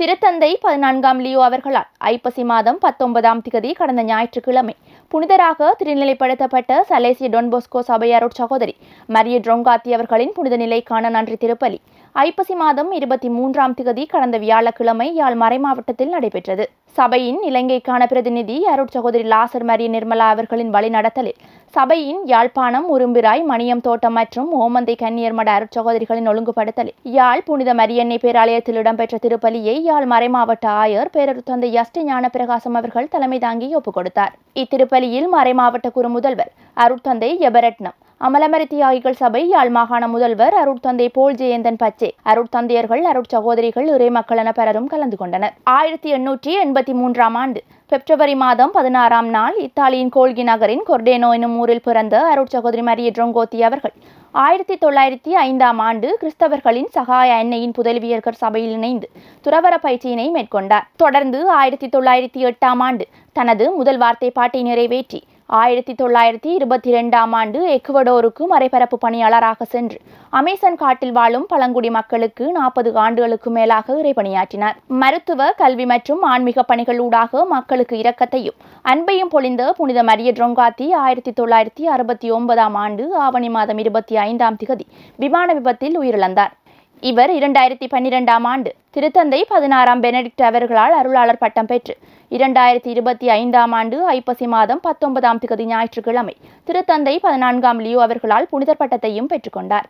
திருத்தந்தை பதினான்காம் லியோ அவர்களால் ஐப்பசி மாதம் பத்தொன்பதாம் திகதி கடந்த ஞாயிற்றுக்கிழமை புனிதராக திருநிலைப்படுத்தப்பட்ட சலேசிய டொன்போஸ்கோ சபையாரோட் சகோதரி மரிய ட்ரோங்காத்தி அவர்களின் புனித நிலைக்கான நன்றி திருப்பலி. ஐப்பசி மாதம் இருபத்தி மூன்றாம் திகதி கடந்த வியாழக்கிழமை யாழ் மறைமாவட்டத்தில் நடைபெற்றது. சபையின் இலங்கைக்கான பிரதிநிதி அருட் சகோதரி லாசர் மரிய நிர்மலா அவர்களின் வழிநடத்தலில் சபையின் யாழ்ப்பாணம் உரும்பிராய் மணியம் தோட்டம் மற்றும் ஓமந்தை கன்னியர் மட அருட் சகோதரிகளின் ஒழுங்குபடுத்தலில். யாழ் புனித மரியன்னை பேராலயத்தில் இடம்பெற்ற திருப்பலியை யாழ் மறைமாவட்ட ஆயர் பேரருத்தந்தை யஷ்டி ஞான பிரகாசம் அவர்கள் தலைமை தாங்கி ஒப்புக் கொடுத்தார். இத்திருப்பலியில் மறைமாவட்ட குறு முதல்வர் அருட்தந்தை எபரட்னம் அமலமரி சபை யாழ் மாகாண முதல்வர் அருட்தந்தை போல் ஜெயந்தன் பச்சே. அருட்தந்தையர்கள் அருட்சகோதரிகள் இறை மக்கள் என பலரும் கலந்து கொண்டனர். ஆயிரத்தி எண்ணூற்றி எண்பத்தி மூன்றாம் ஆண்டு பிப்ரவரி மாதம் பதினாறாம் நாள் இத்தாலியின் கோல்கி நகரின் கொர்டேனோ எனும் ஊரில் பிறந்த அருட்சகோதரி மரிய ட்ரோங்கோத்தி அவர்கள் ஆயிரத்தி தொள்ளாயிரத்தி ஐந்தாம் ஆண்டு கிறிஸ்தவர்களின் சகாய அன்னையின் புதல்வியர்கள் சபையில் இணைந்து துறவர பயிற்சியினை மேற்கொண்டார். தொடர்ந்து ஆயிரத்தி தொள்ளாயிரத்தி எட்டாம் ஆண்டு தனது முதல் வார்த்தை பாட்டை நிறைவேற்றி ஆயிரத்தி தொள்ளாயிரத்தி இருபத்தி இரண்டாம் ஆண்டு எக்குவடோருக்கு மறைபரப்பு பணியாளராக சென்று அமேசன் காட்டில் வாழும் பழங்குடி மக்களுக்கு நாற்பது ஆண்டுகளுக்கு மேலாக இறைபணியாற்றினார். மருத்துவ கல்வி மற்றும் ஆன்மீக பணிகள் ஊடாக மக்களுக்கு இரக்கத்தையும் அன்பையும் பொழிந்த புனித மரிய ட்ரொங்காத்தி ஆயிரத்தி தொள்ளாயிரத்தி அறுபத்தி ஒன்பதாம் ஆண்டு ஆவணி மாதம் இருபத்தி ஐந்தாம் திகதி விமான விபத்தில் உயிரிழந்தார். இவர் இரண்டாயிரத்தி பன்னிரெண்டாம் ஆண்டு திருத்தந்தை பதினாறாம் பெனடிக்ட் அவர்களால் அருளாளர் பட்டம் பெற்று இரண்டாயிரத்தி இருபத்தி ஐந்தாம் ஆண்டு ஐப்பசி மாதம் பத்தொன்பதாம் திகதி ஞாயிற்றுக்கிழமை திருத்தந்தை பதினான்காம் லியோ அவர்களால் புனிதர் பட்டத்தையும் பெற்றுக்கொண்டார்.